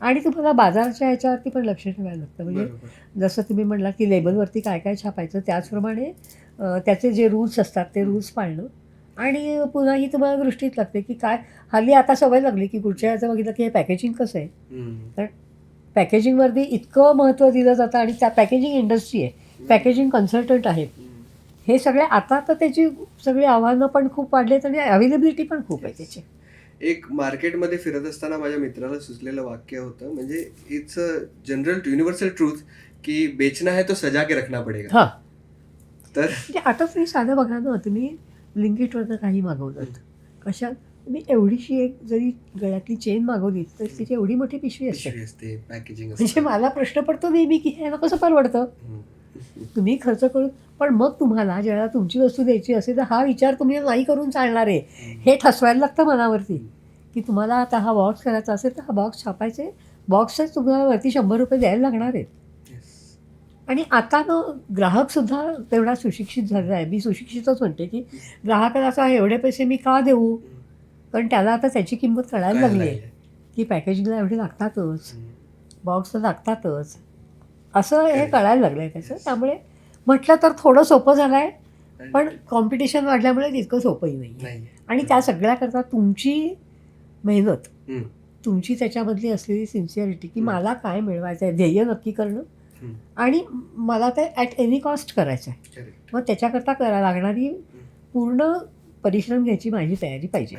आणि तुम्हाला बाजाराच्या ह्याच्यावरती पण लक्ष ठेवायला लागतं म्हणजे. जसं तुम्ही म्हणला की लेबलवरती काय काय छापायचं त्याचप्रमाणे त्याचे जे रूल्स असतात ते रूल्स पाळणं आणि पुन्हा ही तुम्हाला दृष्टीत लागते की काय हल्ली आता सवय लागली की पुढच्या याचं बघितलं की हे पॅकेजिंग कसं आहे हम्म. पॅकेजिंगवरती इतकं महत्त्व दिलं जातं आणि त्या पॅकेजिंग इंडस्ट्री आहे पॅकेजिंग कन्सल्टंट आहेत. हे सगळे आता तर त्याची सगळी आव्हानं पण खूप वाढलेत आणि अवेलेबिलिटी पण खूप आहे त्याची एक मार्केटमध्ये फिरत असताना माझ्या मित्राला सुचलेलं वाक्य होतं म्हणजे it's a general universal truth की बेचना है तो सजा के रखना पडेगा. हां. तर म्हणजे आता तुम्ही साधं बघा ना तुम्ही ब्लिंकिटवरनं काही मागवतात कशा तुम्ही एवढीशी एक जरी गळ्यातली चेन मागवली तर तिची एवढी मोठी पिशवी असते. पिशवी असते पॅकेजिंग म्हणजे मला प्रश्न पडतो नेहमी की हे कसं परवडतं? तुम्ही खर्च करून पण मग तुम्हाला ज्यावेळेला तुमची वस्तू द्यायची असेल तर हा विचार तुम्ही नाही करून चालणार आहे. हे ठसवायला लागतं मनावरती. की तुम्हाला आता हा बॉक्स करायचा असेल तर हा बॉक्स छापायचे बॉक्सच तुम्हाला वरती शंभर रुपये द्यायला लागणार आहेत. आणि आता ना ग्राहकसुद्धा तेवढा सुशिक्षित झालेला आहे. मी सुशिक्षितच म्हणते की ग्राहकाला असं आहे, एवढे पैसे मी का देऊ? कारण त्याला आता त्याची किंमत कळायला लागली आहे. की पॅकेजिंगला एवढे लागतातच. बॉक्स लागतातच. असं हे. कळायला लागलं आहे त्याचं. त्यामुळे म्हटलं तर थोडं सोपं झालं आहे पण कॉम्पिटिशन वाढल्यामुळे तितकं सोपंही नाही आणि त्या सगळ्याकरता तुमची मेहनत. तुमची त्याच्यामधली असलेली सिन्सिअरिटी की. मला काय मिळवायचं आहे ध्येय नक्की करणं. आणि मला ते ॲट एनी कॉस्ट करायचं आहे. मग त्याच्याकरता करा लागणारी पूर्ण परिश्रम घ्यायची माझी तयारी पाहिजे.